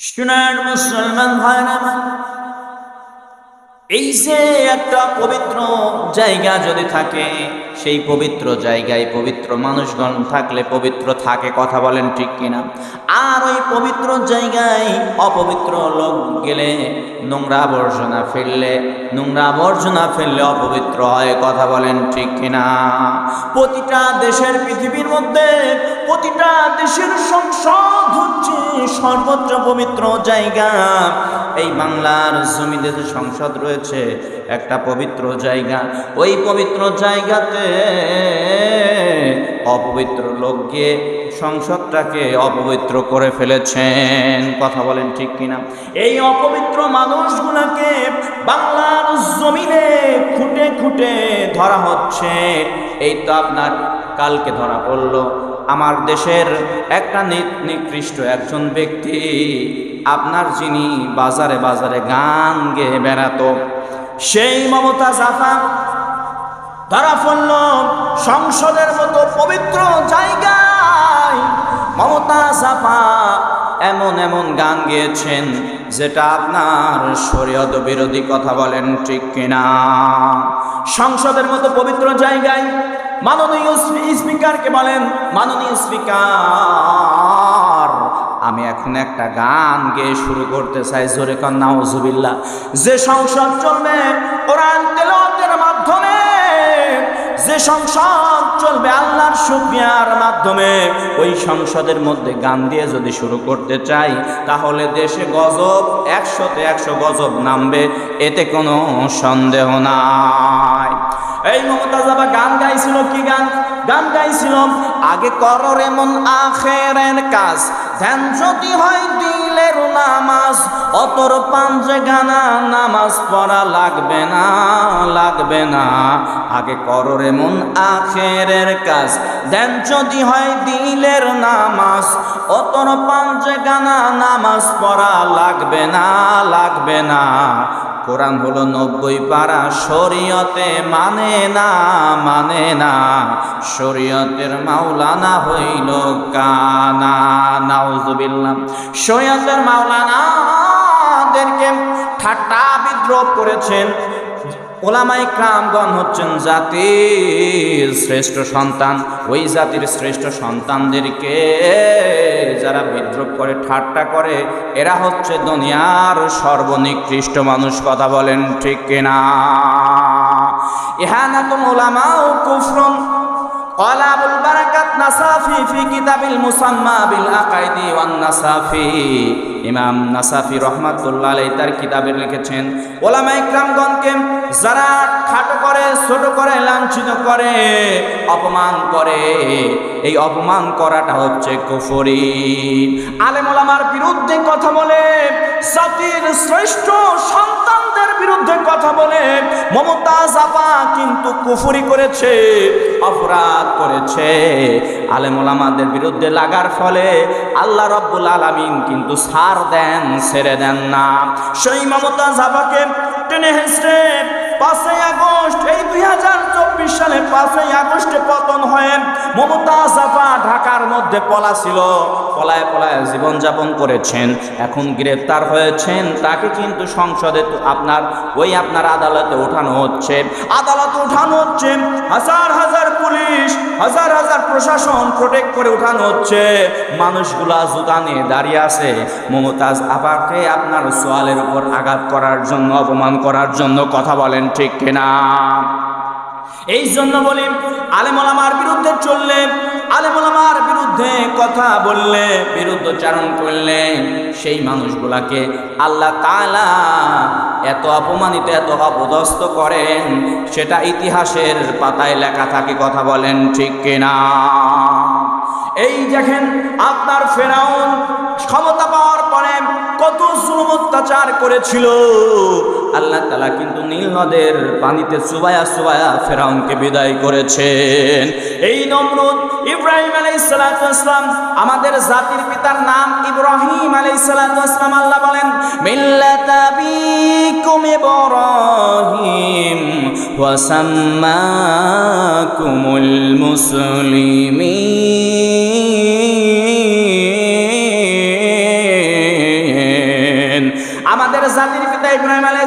শুনান মুসলমান ভাই এই যে একটা পবিত্র জায়গা যদি থাকে, সেই পবিত্র জায়গায় পবিত্র মানুষগণ থাকলে পবিত্র থাকে কথা বলেন ঠিক কিনা? আর ওই পবিত্র জায়গায় অপবিত্র লোক গেলে নোংরা আবর্জনা ফেললে, নোংরা আবর্জনা ফেললে অপবিত্র হয় কথা বলেন ঠিক কিনা? প্রতিটা দেশের পৃথিবীর মধ্যে প্রতিটা দেশের সংসদ হচ্ছে সর্বোচ্চ পবিত্র জায়গা। এই বাংলার জমিতে যে সংসদ রয়েছে, একটা পবিত্র জায়গা। ওই পবিত্র জায়গাতে অপবিত্র লোক গিয়ে সংসদটাকে অপবিত্র করে ফেলেছেন। কথা বলেন ঠিক কিনা? এই অপবিত্র মানুষগুলোকে বাংলার জমিনে খুঁটে খুঁটে ধরা হচ্ছে। এই তো আপনার কালকে ধরা পড়ল। আমার দেশের একটা নিকৃষ্ট একজন ব্যক্তি, আপনার যিনি বাজারে বাজারে গান গেয়ে বেড়াতো, সেই মমতা জাফা ধরা পড়ল সংসদের মতো পবিত্র জায়গায়। মমতা জাফা এমন এমন গান গেয়েছেন যেটা আপনার শরীয়ত বিরোধী কথা বলেন ঠিক কিনা। সংসদের মতো পবিত্র জায়গায় মাননীয় স্পি- স্পিকারকে বলেন, মাননীয় স্পিকার, আমি এখন একটা গান গেয়ে শুরু করতে চাই, জোরে কন্যা ওজুবিল্লা যে সংসদ চলবে, কোরআন তেলাওয়াতের মাধ্যমে, যে সংসদ চলবে আল্লাহর শুকরিয়ার মাধ্যমে, ওই সংসদের মধ্যে গান দিয়ে যদি শুরু করতে চাই, তাহলে দেশে গজব, একশোতে একশো গজব নামবে, এতে কোনো সন্দেহ নাই। এই মমতাজ বাবা গান গাইছিল কি গান? গান গাইছিল আগে করর এমন আখেরের কাজ, ধ্যান যদি হয় দিলের নামাজ, অতর পাঞ্জে গানা, নামাজ পড়া লাগবে না লাগবে না। আগে করর এমন আখেরের কাজ, ধ্যান যদি হয় দিলের নামাজ, অতর পাঞ্জে গানা, নামাজ পড়া লাগবে না লাগবে না। কোরআন হলো নব্বই পারা শরীয়তে মানে না মানে না। শরীয়তের মাওলানা হইল কানা, নাউজুবিল্লাহ। শরীয়তের মাওলানাদেরকে ঠাট্টা বিদ্রোহ করেছেন। ওলামাই ক্রামগণ হচ্ছেন জাতির শ্রেষ্ঠ সন্তান। ওই জাতির শ্রেষ্ঠ সন্তানদেরকে যারা বিদ্রোহ করে, ঠাট্টা করে, এরা হচ্ছে দুনিয়ার সর্বনিকৃষ্ট মানুষ। কথা বলেন ঠিক কিনা? ইহানাতুল তো ও কুফরুন। قال أبو البركات نصافي في كتاب المسمى بالعقائد والنصافي ইমাম নাসাফি রহমাতুল্লাহ আলাই তার কিতাবে লিখেছেন ওলামা ইকরামগণকে যারা খাটো করে ছোট করে লাঞ্ছিত করে অপমান করে এই অপমান করাটা হচ্ছে কুফরি আলেম ওলামার বিরুদ্ধে কথা বলে জাতির শ্রেষ্ঠ সন্তানদের বিরুদ্ধে কথা বলে মমতাজ আপা কিন্তু কুফুরি করেছে, অপরাধ করেছে। আলেম ওলামাদের বিরুদ্ধে লাগার ফলে আল্লাহ রব্বুল আলামিন কিন্তু সার দেন, ছেড়ে দেন না। সেই মমতাজ আপাকে টেনে হেসড়ে পাঁচই আগস্ট, এই দুই হাজার চব্বিশ সালে পাঁচই আগস্টে পতন হয়ে। মমতাজ আপা ঢাকার মধ্যে পলা ছিল পলায় পলায় জীবনযাপন করেছেন, এখন গ্রেফতার হয়েছেন, তাকে কিন্তু সংসদে আপনার, ওই আপনার আদালতে ওঠানো হচ্ছে। আদালতে ওঠানো হচ্ছে, হাজার হাজার পুলিশ, হাজার হাজার প্রশাসন প্রোটেক্ট করে উঠানো হচ্ছে। মানুষগুলা জুতা নিয়ে দাঁড়িয়ে আছে। মমতাজ আপাকে আপনার সোয়ালের উপর আঘাত করার জন্য, অপমান করার জন্য কথা বলেন ঠিক কিনা? এই জন্য বলি আলেমলামার বিরুদ্ধে চললে আলেমলামার বিরুদ্ধে কথা বললে বিরুদ্ধচারণ করলে সেই মানুষগুলাকে আল্লাহ তাআলা এত অপমানিত, এত অপদস্থ করেন, সেটা ইতিহাসের পাতায় লেখা থাকে, কথা বলেন ঠিক কিনা? এই দেখেন আপনার ফেরাউন ক্ষমতা পাওয়ার পরে কত জুলুম অত্যাচার করেছিল। আল্লাহ তালা কিন্তু নীল নদের পানিতে সুবায়া সুবায়া ফেরাউনকে বিদায় করেছেন। এই নমরুদ ইব্রাহিম আলাইসালাম আমাদের জাতির পিতার নাম ইব্রাহিম আলাইসালাম আল্লাহ বলেন মিল্লাতাবিকুম ইব্রাহিম ওয়াসাম্মাকুমুল মুসলিমিন।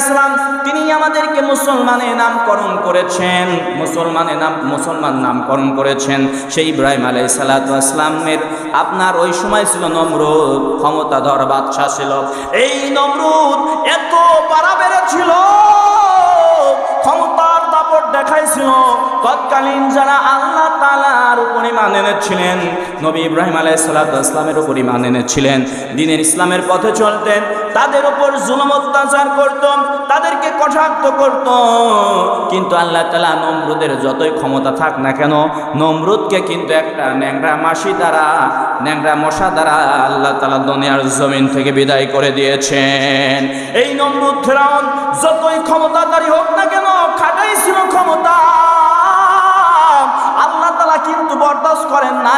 ইব্রাহিম আলাইহিস সালাম তিনি আমাদেরকে মুসলমানে নামকরণ করেছেন। মুসলমানে নাম, মুসলমান নামকরণ করেছেন। সেই ইব্রাহিম আলাইহিস সালামের আপনার ওই সময় ছিল নমরুদ ক্ষমতাধর বাদশাহ ছিল। এই নমরুদ এত পারা বেড়েছিল ক্ষমতার দাপট দেখাইছিল। তৎকালীন যারা আল্লাহ উপর ইমান এনেছিলেন। নবী ইব্রাহিম আলাইসালামের উপর ইমান এনেছিলেন। দিনের ইসলামের পথে চলতেন, তাদের উপর জুলুম অত্যাচার করত, তাদেরকে কটাক্ত করত। কিন্তু আল্লাহ তালা নমরুদের যতই ক্ষমতা থাক না কেন, নমরুদকে কিন্তু একটা ন্যাংরা মাসি দ্বারা, ন্যাংরা মশা দ্বারা আল্লাহ তালা দুনিয়ার জমিন থেকে বিদায় করে দিয়েছেন। এই নমরুদ ফেরাউন যতই ক্ষমতাধারী হোক না কেন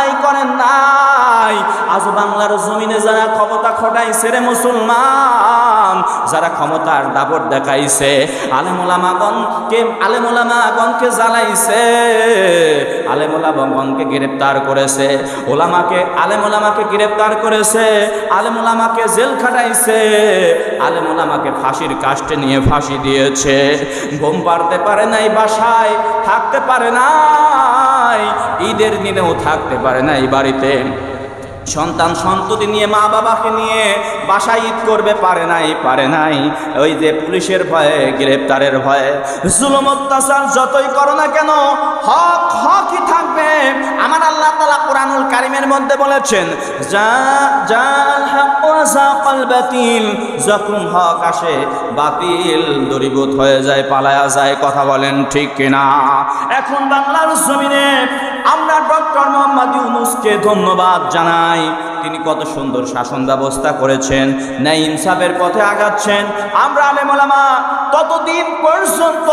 নাই করেন নাই। আজ বাংলার জমিনে যারা ক্ষমতা খটাইছে রে মুসলমান। যারা ক্ষমতার দাবর দেখাইছে আলেমুলামাগণকে আলেমুলামাগণকে জ্বালাইছে আলেমুলামাগণকে গ্রেপ্তার করেছে, ওলামাকে আলেমুলামাকে গ্রেপ্তার করেছে আলেমুলামাকে জেল খাটাইছে আলেমুলামাকে ফাঁসির কাস্টে নিয়ে ফাঁসি দিয়েছে, ঘুম পারতে পারে নাই বাসায়, থাকতে পারে নাই, ঈদের দিনেও থাকতে পারে নাই বাড়িতে। সন্তান সন্ততি নিয়ে মা বাবাকে নিয়ে বাসা ঈদ করবে, পারে নাই পারে নাই। ওই যে পুলিশের ভয়ে, গ্রেপ্তারের ভয়ে। জুলুম অত্যাচার যতই করো না কেন, হক হকই থাকবে। আমার আল্লাহ তালা কারিমের মধ্যে বলেছেন, যা জাল হক ওয়া বাতিল, যখন হক আসে বাতিল দরিবত হয়ে যায়, পালায়া যায়, কথা বলেন ঠিক কিনা? এখন বাংলার জমিনে আমরা ডক্টর মোহাম্মদ ইউনুসকে ধন্যবাদ জানাই। তিনি কত সুন্দর শাসন ব্যবস্থা করেছেন, ন্যায় ইনসাফের পথে আগাচ্ছেন। আমরা আলেমা ততদিন পর্যন্ত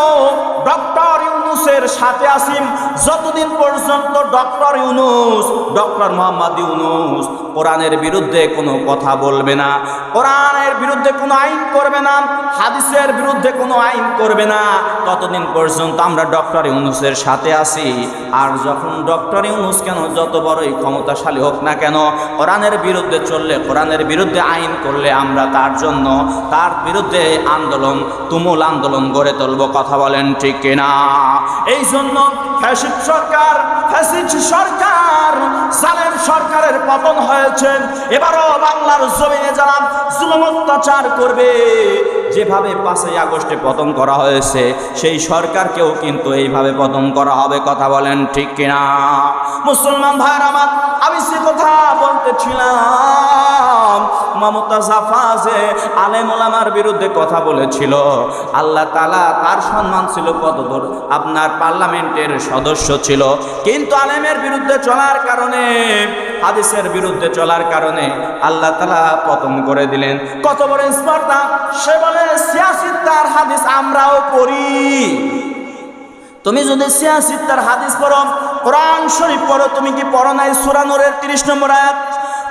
ডক্টর ইউনুসের সাথে আসিম, যতদিন পর্যন্ত ডক্টর ইউনুস, ডক্টর মোহাম্মদ ইউনুস কোরআনের বিরুদ্ধে কোনো কথা বলবে না, কোরআনের বিরুদ্ধে কোনো আইন করবে না, হাদিসের বিরুদ্ধে কোনো আইন করবে না, ততদিন পর্যন্ত আমরা ডক্টর ইউনুসের সাথে আসি আর যখন ডক্টর ইউনুস কেন যত বড়ই ক্ষমতাশালী হোক না কেন, কোরআনের বিরুদ্ধে চললে, কোরআনের বিরুদ্ধে আইন করলে আমরা তার জন্য, তার বিরুদ্ধে আন্দোলন, তুমুল আন্দোলন গড়ে তুলব, কথা বলেন ঠিক কিনা? এই জন্য ফ্যাসিড সরকার ফ্যাসিড সরকার, জালেম সরকারের পতন হয়েছে। এবারও বাংলার জমিনে যারা জুলুম অত্যাচার করবে, যেভাবে পাঁচই আগস্টে পতন করা হয়েছে, সেই সরকারকেও কিন্তু এইভাবে পতন করা হবে, কথা বলেন ঠিক কিনা? মুসলমান ভাইয়ের আমার, আমি সে কথা বলতেছিলাম মমতা জাফাজে আলেম ওলামার বিরুদ্ধে কথা বলেছিল, আল্লাহ তালা তার সম্মান ছিল কতদূর? আপনার পার্লামেন্টের সদস্য ছিল। কিন্তু আলেমের বিরুদ্ধে চলার কারণে, হাদিসের বিরুদ্ধে চলার কারণে আল্লাহ তালা পতন করে দিলেন। কত বড় স্পর্ধা! সে বলে সিয়াসিদ্দার হাদিস আমরাও পড়ি। তুমি যদি সিয়াসিদ্দার হাদিস পড়ো, কোরআন শরীফ পড়ো, তুমি কি পড়ো নাই? সুরানোরের তিরিশ নম্বর আয়াত?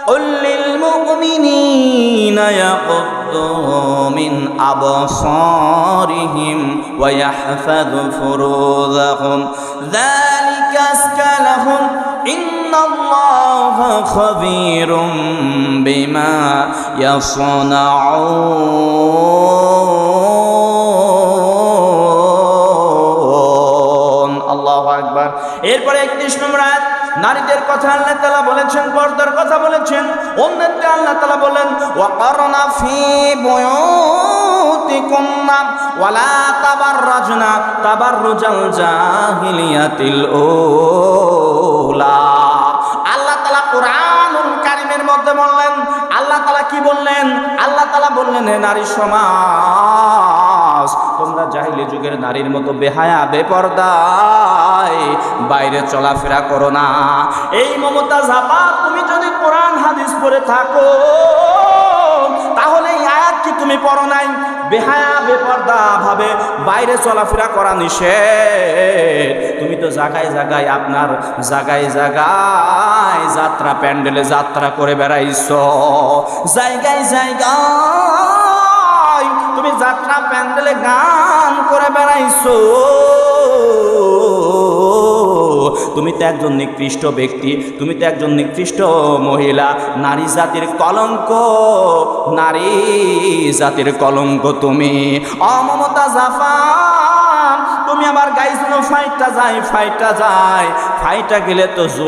قل للمؤمنين يغضوا من أبصارهم ويحفظوا فروضهم ذلك أزكى لهم إن الله خبير بما يصنعون الله أكبر এরপরে একত্রিশ নম্বর আয়াত নারীদের কথা আল্লাহ তালা বলেছেন পর্দার কথা বলেছেন। অন্যত্রে আল্লাহ তালা বলেন, ওয়াকারনা ফি বুয়ুতিকুন্না ওয়ালা তাবাররাজনা তাবাররুজাল জাহিলিয়াতিল উলা। আল্লাহ তালা কোরআনুল কারিমের মধ্যে বললেন, আল্লাহ তালা কি বললেন? আল্লাহ তালা বললেন হে নারী সমাজ, তোমরা জাহিলি যুগের নারীর মতো বেহায়া বেপরদায় বাইরে চলাফেরা করো না। এই মমতা জাপা তুমি যদি কোরআন, হাদিস পড়ে থাকো, তাহলে আয়াত কি তুমি পড়ো নাই? বেহায়া, বেপর্দা ভাবে বাইরে চলাফেরা করা নিষেধ। তুমি তো জায়গায় জায়গায় আপনার জায়গায় জায়গায় যাত্রা প্যান্ডেলে যাত্রা করে বেড়াইছো। জায়গায় জায়গায় তুমি যাত্রা প্যান্ডেলে গান করে বেড়াইছো। তুমি তো একজন নিকৃষ্ট ব্যক্তি, তুমি তো একজন নিকৃষ্ট মহিলা। নারী জাতির কলঙ্ক, নারী জাতির কলঙ্ক তুমি। অমমতা জাফান তুমি আমার গাইছো ফাইটটা যায় ফাইটটা যায়। ফাইটটা গেলে তো জোর